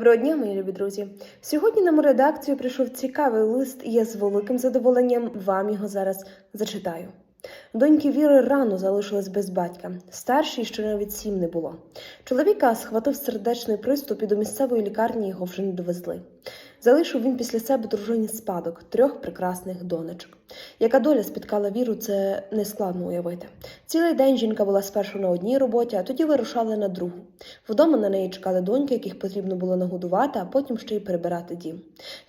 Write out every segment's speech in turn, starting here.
Доброго дня, мої любі друзі. Сьогодні нам у редакцію прийшов цікавий лист, і я з великим задоволенням вам його зараз зачитаю. Доньки Віри рано залишились без батька. Старшій ще навіть сім не було. Чоловіка схватив сердечний приступ і до місцевої лікарні його вже не довезли. Залишив він після себе дружині спадок трьох прекрасних донечок. Яка доля спіткала віру, це нескладно уявити. Цілий день жінка була спершу на одній роботі, а тоді вирушала на другу. Вдома на неї чекали доньки, яких потрібно було нагодувати, а потім ще й перебирати дім.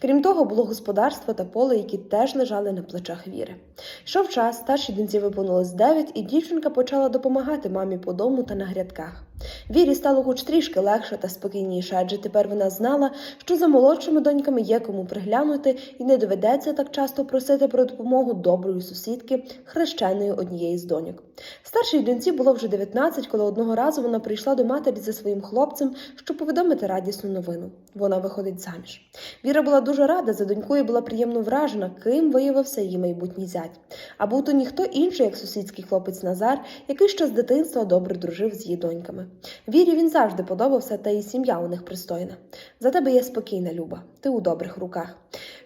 Крім того, було господарство та поле, які теж лежали на плечах віри. Йшов час, старшій доньці виповнилось 9, і дівчинка почала допомагати мамі по дому та на грядках. Вірі стало хоч трішки легше та спокійніше, адже тепер вона знала, що за молодшими доньками є кому приглянути, і не доведеться так часто просити про допомогу доброї сусідки, хрещеної однієї з доньок. Старшій доньці було вже 19, коли одного разу вона прийшла до матері за своїм хлопцем, щоб повідомити радісну новину. Вона виходить заміж. Віра була дуже рада за донькою, була приємно вражена, ким виявився її майбутній зять. А був то ніхто інший, як сусідський хлопець Назар, який ще з дитинства добре дружив з її доньками. Вірі він завжди подобався, та і сім'я у них пристойна. За тебе є спокійна, Люба, ти у добрих руках.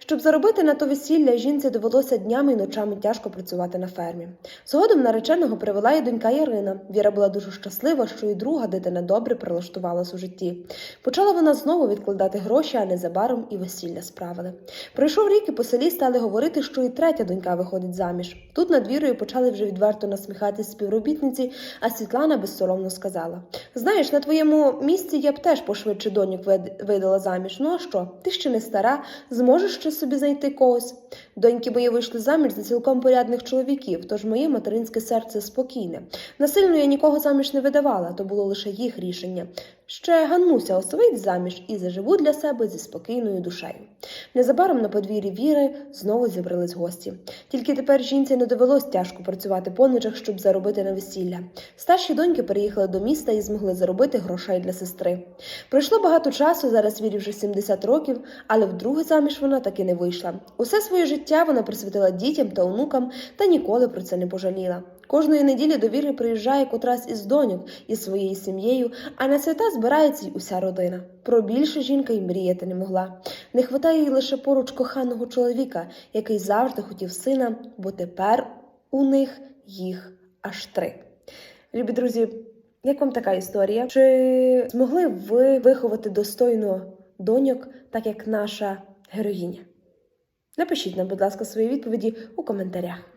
Щоб заробити на то весілля, жінці довелося днями і ночами тяжко працювати на фермі. Згодом нареченого привела і донька Ярина. Віра була дуже щаслива, що і друга дитина добре прилаштувалась у житті. Почала вона знову відкладати гроші, а незабаром і весілля справили. Пройшов рік і по селі стали говорити, що і третя донька виходить заміж. Тут над вірою почали вже відверто насміхатись співробітниці, а Світлана безсоромно сказала: Знаєш, на твоєму місці я б теж пошвидше доньок видала заміж. Ну а що? Ти ще не стара, зможеш ще собі знайти когось. Доньки мої вийшли заміж за цілком порядних чоловіків, тож моє материнське серце спокійне. Насильно я нікого заміж не видавала, то було лише їх рішення. Ще Ганнуся освоїть заміж і заживу для себе зі спокійною душею. Незабаром на подвір'ї Віри знову зібрались гості. Тільки тепер жінці не довелось тяжко працювати по ночах, щоб заробити на весілля. Старші доньки переїхали до міста і змогли заробити грошей для сестри. Пройшло багато часу, зараз Вірі вже 70 років, але вдруге заміж вона таки не вийшла. Усе своє життя вона присвятила дітям та онукам та ніколи про це не пожаліла. Кожної неділі до Віри приїжджає котрась із доньок із своєю сім'єю, а на свята збирається й уся родина. Про більше жінка й мріяти не могла. Не хватає їй лише поруч коханого чоловіка, який завжди хотів сина, бо тепер у них їх аж три. Любі друзі, як вам така історія? Чи змогли ви виховати достойно доньок, так як наша героїня? Напишіть нам, будь ласка, свої відповіді у коментарях.